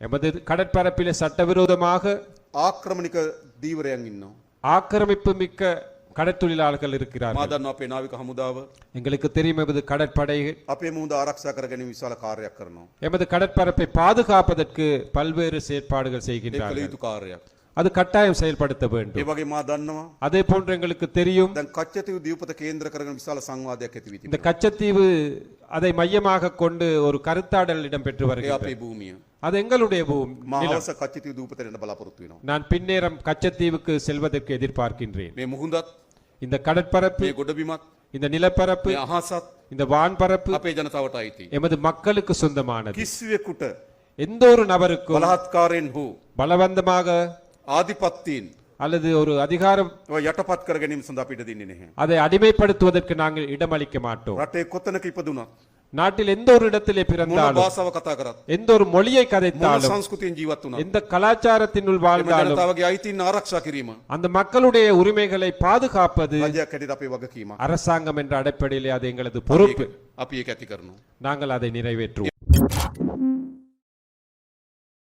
எமது கடற்பரப்பிலே சட்டவிரோதமாக ஆக்கிரமணிக்க தீவிரயாக இன்னும் ஆக்கிரமிப்பு மிக்க கடற்தொழிலாளர்கள் இருக்கிறார் மாதான் அப்பே நாவிக ஹமுதாவ எங்களுக்கு தெரியும் எமது கடற்படை அப்பே முந்த ஆராக்ஷா கரகனி விசால காரியா கரணும் எமது கடற்பரப்பை பாதுகாப்பதற்கு பல்வேறு செயற்பாடுகள் செய்கின்றார்கள். அது கட்டாயம் செயல்படுத்த வேண்டும். இவ்வகை மா அதே போன்று எங்களுக்கு தெரியும் கச்சத்தீவு தீபத கேந்திர கரகன் விசால சங்கவாதியா கெத்தி இந்த கச்சத்தீவு அதை மையமாக கொண்டு ஒரு கருத்தாடல் இடம் பெற்று வருகிறது பூமியும் அது எங்களுடைய நான் பின்னேரம் கச்சத்தீவுக்கு செல்வதற்கு எதிர்பார்க்கின்றேன். இந்த கடற்பரப்பு கொடபிமாத் இந்த நிலப்பரப்பு இந்த வான்பரப்பு எமது மக்களுக்கு சொந்தமானது. கிஸ்வே குட்ட எந்த ஒரு நபருக்கும் பலவந்தமாக ஆதிபத்தின். அல்லது ஒரு அதிகாரம் யட்டபாத் கரகனிம் சந்தாப்பிட்டது அதை அடிமைப்படுத்துவதற்கு நாங்கள் இடமளிக்க மாட்டோம். ரட்டே கொத்தனக்கு நாட்டில் எந்த ஒரு இடத்திலே මොන பிறந்தாலும் භාෂාව කතා කරත් எந்த ஒரு மொழியை මොන கதைத்தாலும் සංස්කෘතියෙන් ජීවත් වුණත් எந்த கலாச்சாரத்தினுள் එම வாழ்ந்தாலும் ජනතාවගේ අයිතීන් ආරක්ෂා කිරීම அந்த மக்களுடைய உரிமைகளை பாதுகாப்பது රජයක් හැටියට අපේ වගකීමක්. அரசாங்கம் என்ற அடிப்படையிலே அது எங்களது பொறுப்பு අපි ඒක ඇති කරනවා. நாங்கள் அதை நிறைவேற்றுவோம்